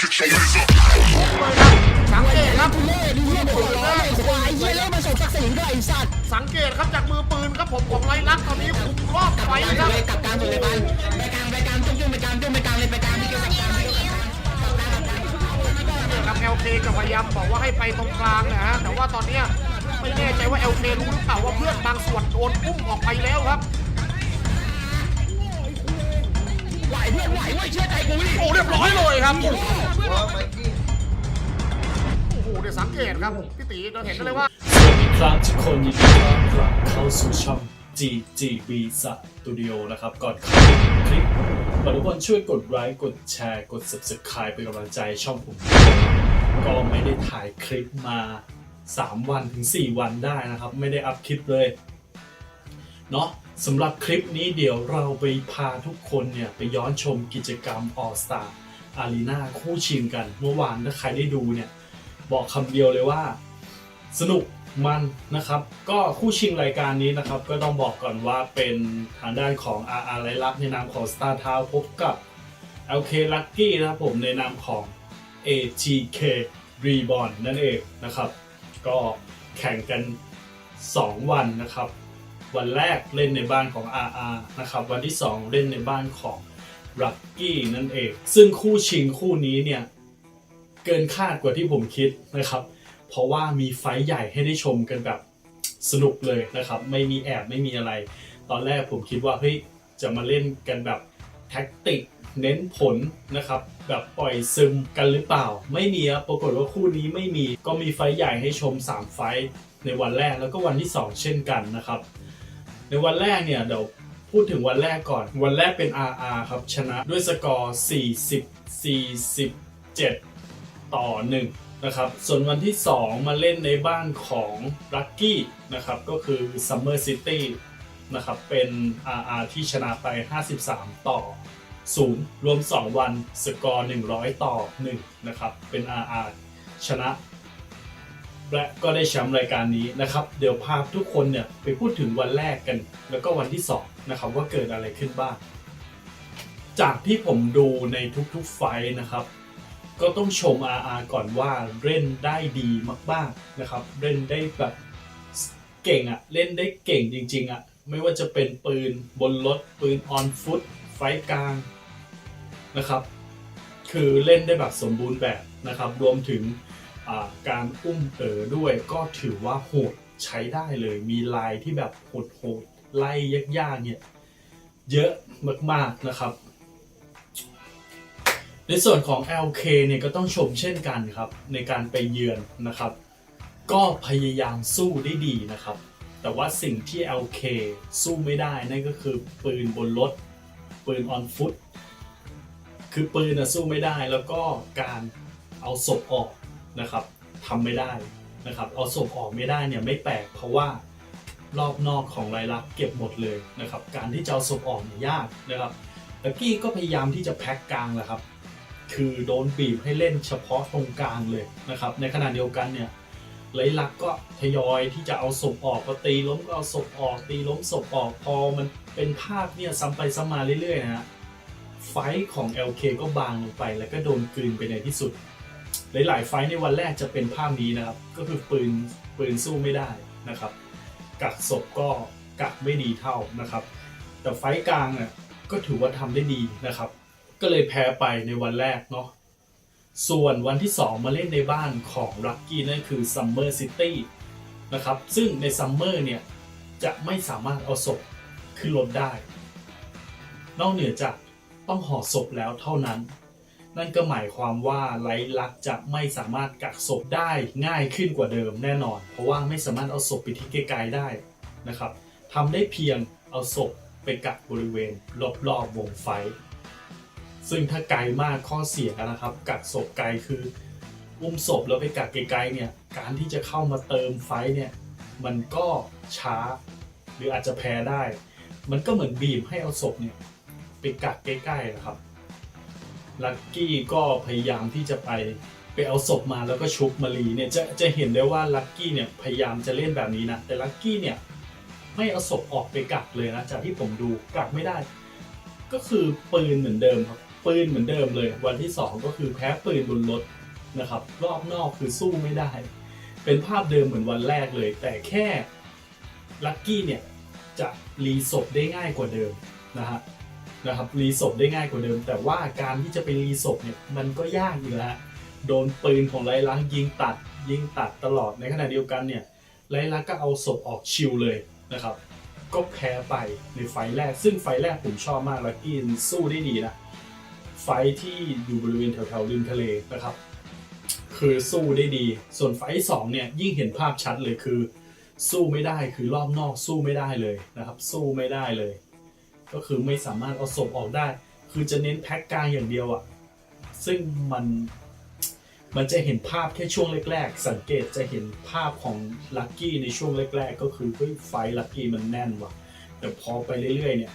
สังเกตครับเล่ดิเฮียเด็กร้ควายเฮียเล่มาส่งศักดิ์ศรีด้วยไอ้สัตว์สังเกตครับจากมือปืนครับผมของไรลักษณ์ตอนนี้คุมรอบไฟครับเลยกับกางสุดเลยบ้านไปกลางไปกลางจุ้งจุ้งไปกลางจุ้งไปกลางเลยไปกลางพี่เกี่ยวกับกางพี่เกี่ยวกับกางครับ LK ก็พยายามบอกว่าให้ไปตรงกลางนะฮะแต่ว่าตอนเนี้ยไม่แน่ใจว่า LK รู้หรือเปล่าว่าเพื่อนบางส่วนโดนพุ่งออกไปแล้วครับ ไหวเพื่อนไหวเว้ยเชื่อใจ กูดิโอ้เรียบร้อยเลยครับว่าไมค์กี้โอ้โหเดี๋ยวสังเกตครับพี่ตีเราเห็นได้เลยว่าสวัสดีครับทุกคนยินดีต้อนรับเข้าสู่ช่อง GGB Studio นะครับ ก่อนเข้าคลิปขอทุกคนช่วยกดไลค์กดแชร์กด Subscribe เป็นกำลังใจให้ช่องผมด้วยก็ไม่ได้ถ่ายคลิปมา 3 วันถึง 4 วันได้นะครับ ไม่ได้อัพคลิปเลย เนาะ สำหรับคลิปนี้เดี๋ยวเราไปพาทุกคนเนี่ยไปย้อนชมกิจกรรม All Star Arena คู่ชิงกัน เมื่อวานถ้าใครได้ดูเนี่ย บอกคำเดียวเลยว่า สนุกมันนะครับ ก็คู่ชิงรายการนี้นะครับ ก็ต้องบอกก่อนว่าเป็นทางด้านของ RR ไรลักในนามของ Star t o w n พบกับ LK Lucky นะครับผมในนามของ ATK Reborn นั่นเองนะครับ ก็แข่งกัน 2 วันนะครับ วันแรกเล่นในบ้านของ RR นะครับ วันที่ 2 เล่นในบ้านของ Lucky นั่นเอง ซึ่งคู่ชิงคู่นี้เนี่ย เกินคาดกว่าที่ผมคิดนะครับ เพราะว่ามีไฟท์ใหญ่ให้ได้ชมกันแบบสนุกเลยนะครับ ไม่มีแอบไม่มีอะไร ตอนแรกผมคิดว่าเฮ้ยจะมาเล่นกันแบบแท็กติกเน้นผลนะครับ แบบปล่อยซึมกันหรือเปล่า ไม่มีครับปรากฏว่าคู่นี้ไม่มีก็มีไฟท์ใหญ่ให้ชม 3 ไฟท์ในวันแรกแล้วก็วันที่ 2 เช่นกันนะครับ ในวันแรกเนี่ยเดี๋ยวพูดถึงวันแรกก่อน วันแรกเป็น RR ครับ ชนะด้วยสกอร์ 40 47 ต่อ 1 นะครับ ส่วนวันที่ 2 มาเล่นในบ้านของ Lucky นะครับ ก็คือ Summer City นะครับ เป็น RR ที่ชนะไป 53 ต่อ 0 รวม 2 วันสกอร์ 100 ต่อ 1 นะครับ เป็น RR ชนะ และก็ได้แชมป์รายการนี้นะครับ เดี๋ยวพาทุกคนเนี่ยไปพูดถึงวันแรกกัน แล้วก็วันที่2นะครับว่าเกิดอะไรขึ้นบ้าง จากที่ผมดูในทุกๆไฟนะครับ ก็ต้องชม RR ก่อนว่าเล่นได้ดีมากๆนะครับ เล่นได้แบบเก่งอะเล่นได้เก่งจริงๆอะไม่ว่าจะเป็นปืนบนรถปืนออนฟุตไฟกลางนะครับ คือเล่นได้แบบสมบูรณ์แบบนะครับ รวมถึง การอุ้มเอ๋อด้วยก็ถือว่าโหดใช้ได้เลยมีลายที่แบบโหดๆไล่ยากๆเนี่ยเยอะมากๆนะครับ ในส่วนของ LK เนี่ยก็ต้องชมเช่นกันครับในการไปเยือนนะครับ ก็พยายามสู้ได้ดีนะครับ แต่ว่าสิ่งที่ LK สู้ไม่ได้นั่นก็คือปืนบนรถปืนออนฟุตคือปืนนะสู้ไม่ได้แล้วก็การเอาศพออก นะครับทำไม่ได้นะครับเอาศพออกไม่ได้เนี่ยไม่แปลกเพราะว่ารอบนอกของรายลักเก็บหมดเลยนะครับการที่จะเอาศพออกเนี่ยยากนะครับแตะกี้ก็พยายามที่จะแพ็กกลางแหละครับ คือโดนบีบให้เล่นเฉพาะตรงกลางเลยนะครับในขณะเดียวกันเนี่ยไรลักก็ทยอยที่จะเอาศพออกก็ตีล้มก็เอาศพออก ตีล้มศพออกพอมันเป็นภาพเนี่ยซ้ำไปซ้ำมาเรื่อยๆนะฮะไฟของ LK ก็บางลงไปแล้วก็โดนกลืนไปในที่สุด หลาย ๆ ไฟในวันแรกจะเป็นภาพนี้นะครับ ก็คือปืนปืนสู้ไม่ได้นะครับ กักศพก็กักไม่ดีเท่านะครับ แต่ไฟกลางเนี่ยก็ถือว่าทำได้ดีนะครับ ก็เลยแพ้ไปในวันแรกเนาะส่วนวันที่ 2 มาเล่นในบ้านของ Lucky นั่นคือ Summer City นะครับ ซึ่งใน Summer เนี่ยจะไม่สามารถเอาศพขึ้นรถได้ นอกเหนือจากต้องห่อศพแล้วเท่านั้น นั่นก็หมายความว่าไลลักจะไม่สามารถกักศพได้ง่ายขึ้นกว่าเดิมแน่นอน เพราะว่าไม่สามารถเอาศพไปที่ไกลๆได้นะครับทำได้เพียงเอาศพไปกักบริเวณรอบๆวงไฟ ซึ่งถ้าไกลมากข้อเสียนะครับ กักศพไกลคืออุ้มศพแล้วไปกักไกลๆเนี่ยการที่จะเข้ามาเติมไฟเนี่ยมันก็ช้าหรืออาจจะแพ้ได้ มันก็เหมือนบีบให้เอาศพเนี่ยไปกักใกล้ๆนะครับ ลักกี้ก็พยายามที่จะไปไปเอาศพมาแล้วก็ชุบมารีเนี่ยจะจะเห็นได้ว่าลักกี้เนี่ยพยายามจะเล่นแบบนี้นะแต่ลักกี้เนี่ยไม่เอาศพออกไปกักเลยนะจากที่ผมดูกักไม่ได้ ก็คือปืนเหมือนเดิมครับปืนเหมือนเดิมเลย วันที่ 2 ก็คือแพ้ปืนบนรถนะครับ รอบนอกคือสู้ไม่ได้ เป็นภาพเดิมเหมือนวันแรกเลย แต่แค่ลัคกี้เนี่ยจะรีศพได้ง่ายกว่าเดิมนะฮะ นะครับรีศพได้ง่ายกว่าเดิม แต่ว่าการที่จะไปรีศพเนี่ยมันก็ยากอยู่แล้วโดนปืนของไรลักยิงตัด ยิงตัดตลอดในขณะเดียวกันเนี่ยไรลักก็เอาศพออกชิลเลยนะครับ ก็แพ้ไปในไฟแรก ซึ่งไฟแรกผมชอบมากลักกี้สู้ได้ดีนะไฟที่อยู่บริเวณแถวๆริมทะเลนะครับ คือสู้ได้ดี ส่วนไฟสองเนี่ยยิ่งเห็นภาพชัดเลยคือ สู้ไม่ได้คือรอบนอกสู้ไม่ได้เลยนะครับ สู้ไม่ได้เลย ก็คือไม่สามารถเอาศพออกได้ คือจะเน้นแพ็กกลางอย่างเดียวอะซึ่งมันมันจะเห็นภาพแค่ช่วงแรก ๆ สังเกตจะเห็นภาพของลัคกี้ในช่วงแรก ๆ ก็คือเฮ้ยไฟลัคกี้มันแน่นว่ะแต่พอไปเรื่อยๆเนี่ย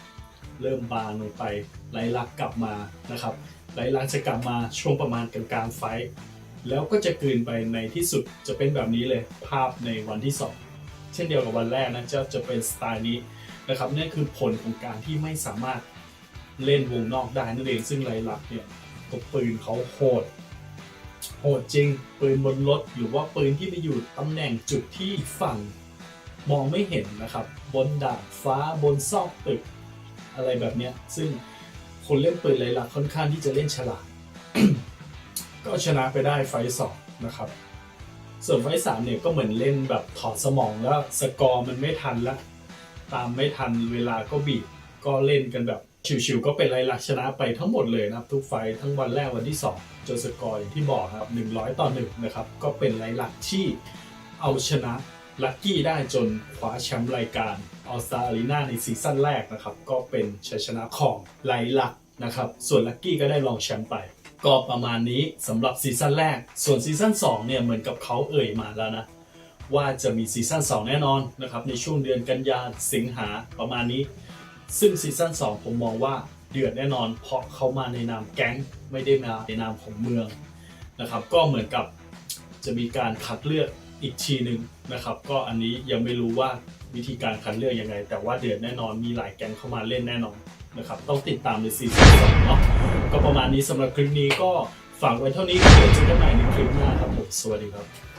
เริ่มบางลงไปไลลักกลับมานะครับไลลักจะกลับมาช่วงประมาณกลางๆไฟ แล้วก็จะกลืนไปในที่สุดจะเป็นแบบนี้เลยภาพในวันที่ 2 เช่นเดียวกับวันแรกนะจะจะเป็นสไตล์นี้ นะครับนี่คือผลของการที่ไม่สามารถเล่นวงนอกได้นั่นเองซึ่งไลลักเนี่ยตัวปืนเขาโหดโหดจริง ปืนบนรถหรือว่าปืนที่ไปอยู่ตำแหน่งจุดที่ฝั่งมองไม่เห็นนะครับ บนดาดฟ้าบนซอกตึก อะไรแบบเนี้ยซึ่งคนเล่นปืนไรหลักค่อนข้างที่จะเล่นฉลาด ก็ชนะไปได้ไฟสองนะครับ ส่วนไฟสามเนี่ยก็เหมือนเล่นแบบถอดสมองแล้วสกอร์มันไม่ทันและ ตามไม่ทันเวลาก็บีบก็เล่นกันแบบชิวๆก็เป็นไรลักชนะไปทั้งหมดเลยนะครับ ทุกไฟทั้งวันแรกวันที่ 2จนสกอร์อย่างที่บอกครับ 100 ต่อ1นะครับก็เป็นไรลักที่เอาชนะลัคกี้ได้จนคว้าแชมป์รายการออสตาอารีนาในซีซั่นแรกนะครับ ก็เป็นชัยชนะของไลลักนะครับ ส่วนลัคกี้ก็ได้รองแชมป์ไป ก็ประมาณนี้สำหรับซีซั่นแรก ส่วนซีซั่น2เนี่ยเหมือนกับเขาเอ่ยมาแล้วนะ ว่าจะมีซีซั่น2 แน่นอนนะครับในช่วงเดือนกันยาสิงหาประมาณนี้ ซึ่งซีซั่น2 ผมมองว่าเดือดแน่นอน เพราะเขามาในนามแก๊งไม่ได้มาในนามของเมืองนะครับ ก็เหมือนกับจะมีการคัดเลือกอีกทีหนึ่งนะครับ ก็อันนี้ยังไม่รู้ว่าวิธีการคัดเลือกยังไง แต่ว่าเดือดแน่นอนมีหลายแก๊งเข้ามาเล่นแน่นอนนะครับต้องติดตามในซีซั่นสองเนาะก็ประมาณนี้สำหรับคลิปนี้ก็ฝากไว้เท่านี้เดี๋ยวเจอกันใหม่ในคลิปหน้าครับผมสวัสดีครับ